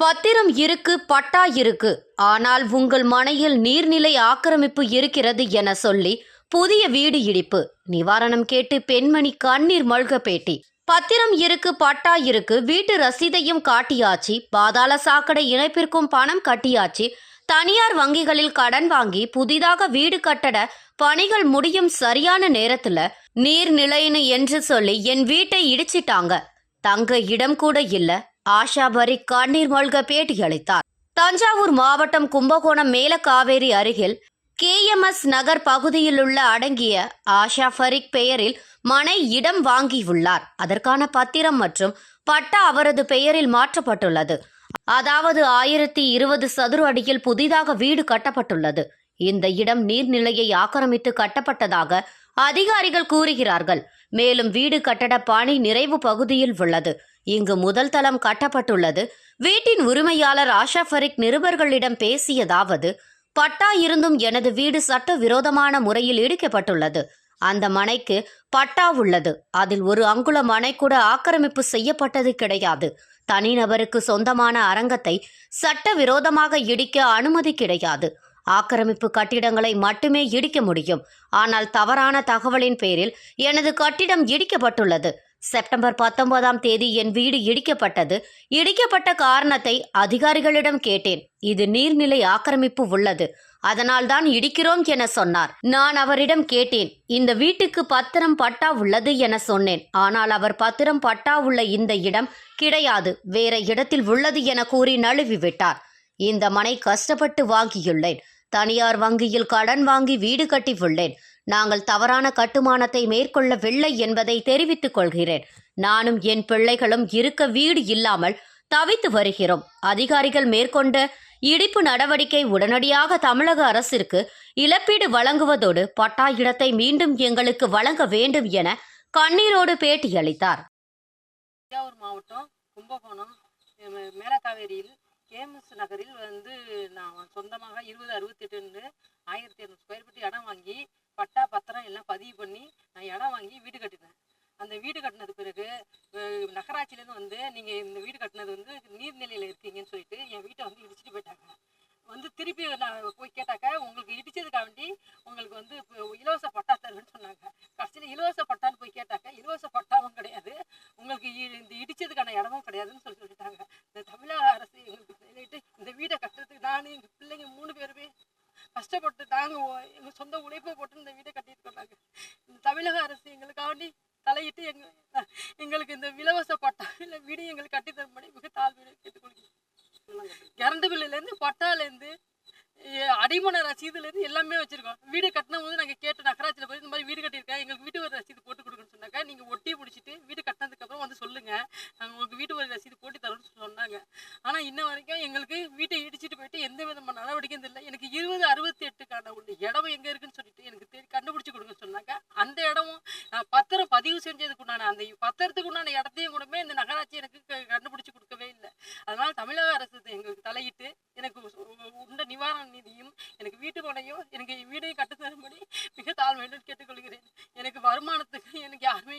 பத்திரம் இருக்கு பட்டா இருக்கு. ஆனால் உங்கள் மனையில் நீர்நிலை ஆக்கிரமிப்பு இருக்கிறது என சொல்லி புதிய வீடு இடிப்பு. நிவாரணம் கேட்டு பெண்மணி கண்ணீர் மல்க பேட்டி. பத்திரம் இருக்கு பட்டா இருக்கு வீட்டு ரசீதையும் காட்டியாச்சு. பாதாள சாக்கடை இணைப்பிற்கும் பணம் கட்டியாச்சு. தனியார் வங்கிகளில் கடன் வாங்கி புதிதாக வீடு கட்டட பணிகள் முடியும் சரியான நேரத்துல நீர்நிலைன்னு என்று சொல்லி என் வீட்டை இடிச்சிட்டாங்க. தங்க இடம் கூட இல்ல. ஆஷாபரி கண்ணீர் மல்க பேட்டியளித்தார். தஞ்சாவூர் மாவட்டம் கும்பகோணம் மேலக்காவேரி அருகில் கேஎம்எஸ் நகர் பகுதியில் உள்ள அடங்கிய ஆஷா ஃபரிக் பெயரில் மனை இடம் வாங்கியுள்ளார். அதற்கான பத்திரம் மற்றும் பட்டா அவரது பெயரில் மாற்றப்பட்டுள்ளது. அதாவது ஆயிரத்தி இருபது சதுர அடியில் புதிதாக வீடு கட்டப்பட்டுள்ளது. இந்த இடம் நீர்நிலையை ஆக்கிரமித்து கட்டப்பட்டதாக அதிகாரிகள் கூறுகிறார்கள். மேலும் வீடு கட்டட பாணி நிறைவு பகுதியில் உள்ளது. இங்கு முதல் தளம் கட்டப்பட்டுள்ளது. வீட்டின் உரிமையாளர் ஆஷா ஃபரிக் நிருபர்களிடம் பேசியதாவது பட்டா இருந்தும் எனது வீடு சட்டவிரோதமான முறையில் இடிக்கப்பட்டுள்ளது. அந்த மனைக்கு பட்டா உள்ளது. அதில் ஒரு அங்குல மனை கூட ஆக்கிரமிப்பு செய்யப்பட்டது கிடையாது. தனிநபருக்கு சொந்தமான அரங்கத்தை சட்டவிரோதமாக இடிக்க அனுமதி கிடையாது. ஆக்கிரமிப்பு கட்டிடங்களை மட்டுமே இடிக்க முடியும். ஆனால் தவறான தகவலின் பேரில் எனது கட்டிடம் இடிக்கப்பட்டுள்ளது. செப்டம்பர் பத்தொன்பதாம் தேதி என் வீடு இடிக்கப்பட்டது. இடிக்கப்பட்ட காரணத்தை அதிகாரிகளிடம் கேட்டேன். இது நீர்நிலை ஆக்கிரமிப்பு உள்ளது. அதனால்தான் இடிக்கிறோம் என சொன்னார். நான் அவரிடம் கேட்டேன் இந்த வீட்டுக்கு பத்திரம் பட்டா உள்ளது என சொன்னேன். ஆனால் அவர் பத்திரம் பட்டா உள்ள இந்த இடம் கிடையாது. வேற இடத்தில் உள்ளது என கூறி நழுவி விட்டார் இந்த மனை கஷ்டப்பட்டு வாங்கியுள்ளேன். தனியார் வங்கியில் கடன் வாங்கி வீடு கட்டியுள்ளேன். நாங்கள் தவறான கட்டுமானத்தை மேற்கொள்ளவில்லை என்பதை தெரிவித்துக் கொள்கிறேன். நானும் என் பிள்ளைகளும் இருக்க வீடு இல்லாமல் தவித்து வருகிறோம். அதிகாரிகள் மேற்கொண்ட இடிப்பு நடவடிக்கை உடனடியாக தமிழக அரசிற்கு இழப்பீடு வழங்குவதோடு பட்டா இடத்தை மீண்டும் எங்களுக்கு வழங்க வேண்டும் என கண்ணீரோடு பேட்டியளித்தார். தஞ்சாவூர் மாவட்டம் கும்பகோணம் மேலக்காவேரியில் கேஎம்எஸ் நகரில் வந்து நான் சொந்தமாக இருபது அறுபத்தெட்டுன்னு ஆயிரத்தி இரநூறு ஸ்கொயர் ஃபீட் இடம் வாங்கி பட்டா பத்திரம் எல்லாம் பதிவு பண்ணி நான் இடம் வாங்கி வீடு கட்டினேன். அந்த வீடு கட்டினது பிறகு நகராட்சியிலேருந்து வந்து நீங்கள் இந்த வீடு கட்டினது வந்து நீர்நிலையில் இருக்கீங்கன்னு சொல்லிட்டு என் வீட்டை வந்து இடிச்சிட்டு போயிட்டாங்க. வந்து திருப்பி நான் போய் கேட்டாக்க உங்களுக்கு இடிச்சதுக்காக வேண்டி உங்களுக்கு வந்து இப்போ இலவச பட்டா தருவேன்னு சொன்னாங்க. கடைசியில் இலவச பட்டான்னு போய் கேட்டாக்க இலவச பட்டா இந்த இடிச்சதுக்கான இடமும் கிடையாதுன்னு சொல்லி சொல்லிட்டாங்க. இந்த தமிழக அரசு எங்களுக்கு சொல்லிட்டு இந்த வீடை கட்டுறதுக்கு நான் எங்கள் பிள்ளைங்க மூணு பேருமே கஷ்டப்பட்டு நாங்கள் எங்கள் சொந்த உழைப்பை போட்டு இந்த வீடை கட்டிட்டு நாங்கள் இந்த தமிழக அரசு எங்களுக்காண்டி தலையிட்டு எங்க எங்களுக்கு இந்த இலவச பட்டா இல்லை வீடு எங்களுக்கு கட்டி தரும்படி மிக தாழ்வு கேட்டுக்கொள்கிறேன். கரண்ட் பில்லுலேருந்து பட்டாலேருந்து எ- அடிமனை ரசீதுலேருந்து எல்லாமே வச்சுருக்கோம். வீடு கட்டின போது நாங்கள் கேட்டு நகராட்சியில் போய் இந்த மாதிரி வீடு கட்டியிருக்கேன் எங்களுக்கு வீட்டு ஒரு ரசீது போட்டு கொடுக்குன்னு சொன்னாக்கா நீங்கள் ஒட்டி பிடிச்சிட்டு வீடு கட்டினதுக்கப்புறம் வந்து சொல்லுங்கள் நாங்கள் உங்களுக்கு வீட்டு வரி ரசீது போட்டு தரோம்னு சொன்னாங்க. ஆனால் இன்ன வரைக்கும் எங்களுக்கு வீட்டை இடிச்சிட்டு போயிட்டு எந்த விதமான நடவடிக்கையும் இல்லை எனக்கு இருபது அறுபத்தி எட்டுக்கான உள்ள இடம் எங்கே இருக்குன்னு சொல்லிட்டு எனக்கு தெரி கண்டுபிடிச்சி கொடுங்க சொன்னாங்க. அந்த இடமும் நான் பத்திரம் பதிவு செஞ்சதுக்கு உண்டான அந்த பத்திரத்துக்கு உண்டான இடத்தையும் கூடமே இந்த நகராட்சி எனக்கு கண்டுபிடிச்சி கொடுக்கவே இல்லை. அதனால் தமிழக அரசு எங்களுக்கு தலையிட்டு எனக்கு உண்ட நிவாரண நிதியும் எனக்கு வீட்டு மனையும் எனக்கு வீடையும் கட்டுத்தரும்படி மிக தாழ்மையுடன் கேட்டுக்கொள்கிறேன். எனக்கு வருமானத்துக்கு எனக்கு யாருமே